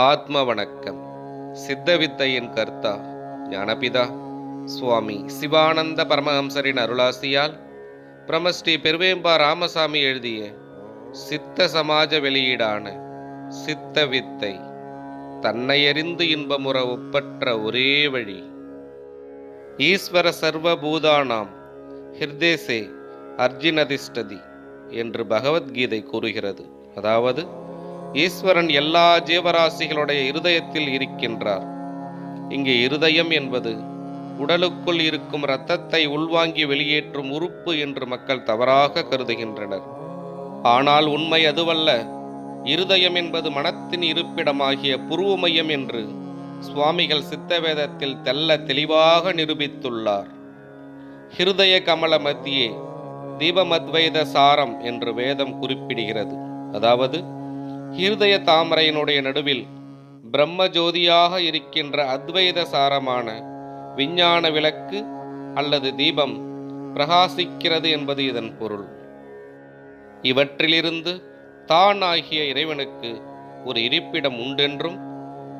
ஆத்ம வணக்கம். சித்தவித்தையின் கர்த்தா ஞானபிதா சுவாமி சிவானந்த பரமஹம்சரின் அருளாசியால் பிரமஸ்ரீ பெருவேம்பா ராமசாமி எழுதிய சித்த சமாஜ வெளியீடான சித்த வித்தை இன்பமுற ஒப்பற்ற ஒரே வழி. ஈஸ்வர சர்வ பூதானாம் ஹிர்தேசே அர்ஜுனதிஷ்டதி என்று பகவத்கீதை கூறுகிறது. அதாவது ஈஸ்வரன் எல்லா ஜீவராசிகளுடைய இருதயத்தில் இருக்கின்றார். இங்கே இருதயம் என்பது உடலுக்குள் இருக்கும் இரத்தத்தை உள்வாங்கி வெளியேற்றும் உறுப்பு என்று மக்கள் தவறாக கருதுகின்றனர். ஆனால் உண்மை அதுவல்ல. இருதயம் என்பது மனத்தின் இருப்பிடமாகிய புருவமயம் என்று சுவாமிகள் சித்தவேதத்தில் தெல்ல தெளிவாக நிரூபித்துள்ளார். ஹிருதய கமல மத்தியே தீபமத்வைத சாரம் என்று வேதம் குறிப்பிடுகிறது. அதாவது ஹிருதய தாமரையினுடைய நடுவில் பிரம்ம ஜோதியாக இருக்கின்ற அத்வைத சாரமான விஞ்ஞான விளக்கு அல்லது தீபம் பிரகாசிக்கிறது என்பது இதன் பொருள். இவற்றிலிருந்து தான் ஆகிய இறைவனுக்கு ஒரு இருப்பிடம் உண்டென்றும்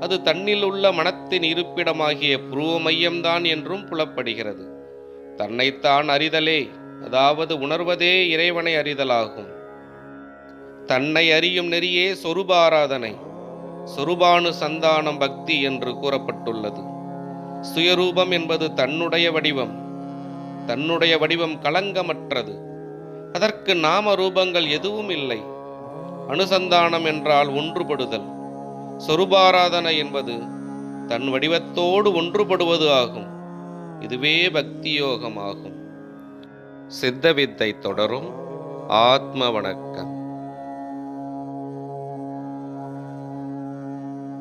அது தன்னில் உள்ள மனத்தின் இருப்பிடமாகிய புருவ மையம்தான் என்றும் புலப்படுகிறது. தன்னைத்தான் அறிதலே அதாவது உணர்வதே இறைவனை அறிதலாகும். தன்னை அறியும் நெறியே சொருபாராதனை சொருபானு சந்தானம் பக்தி என்று கூறப்பட்டுள்ளது. சுயரூபம் என்பது தன்னுடைய வடிவம் தன்னுடைய வடிவம் களங்கமற்றது. அதற்கு நாம ரூபங்கள் எதுவும் இல்லை. அனுசந்தானம் என்றால் ஒன்றுபடுதல். சொருபாராதனை என்பது தன் வடிவத்தோடு ஒன்றுபடுவது ஆகும். இதுவே பக்தியோகமாகும். சித்த வித்தை தொடரும். ஆத்ம வணக்கம்